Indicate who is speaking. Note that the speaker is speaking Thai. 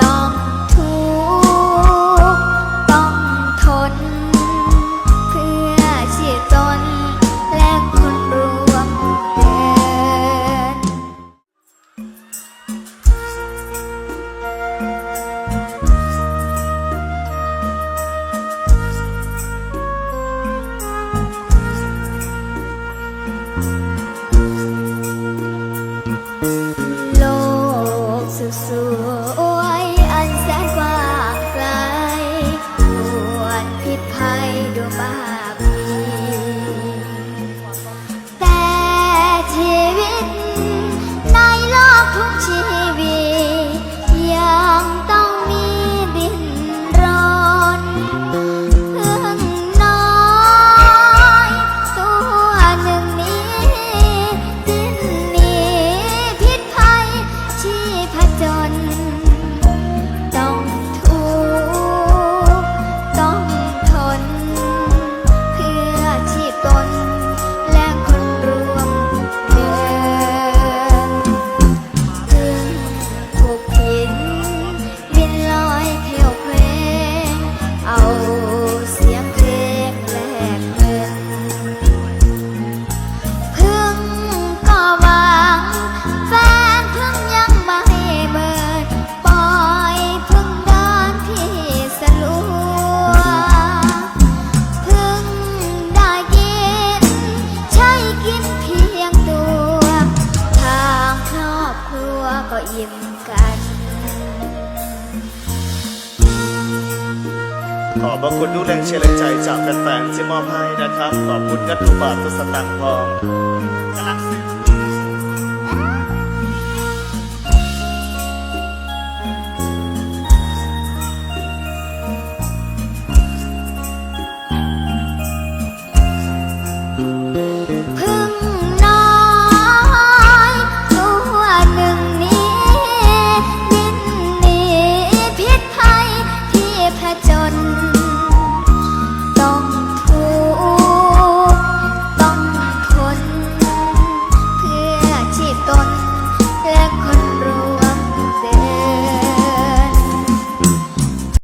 Speaker 1: ต้องทุกข์ต้องทน เพื่อชีตนและคนรวมเดิน thank you ดูบ้า ก็ยิ้มกัน
Speaker 2: ขอบพรคุณทุกแรงเชียร์แรงใจจากแฟนๆที่มอบให้นะครับ ขอบคุณกันทุกบาททุสตังค์พองกำลัง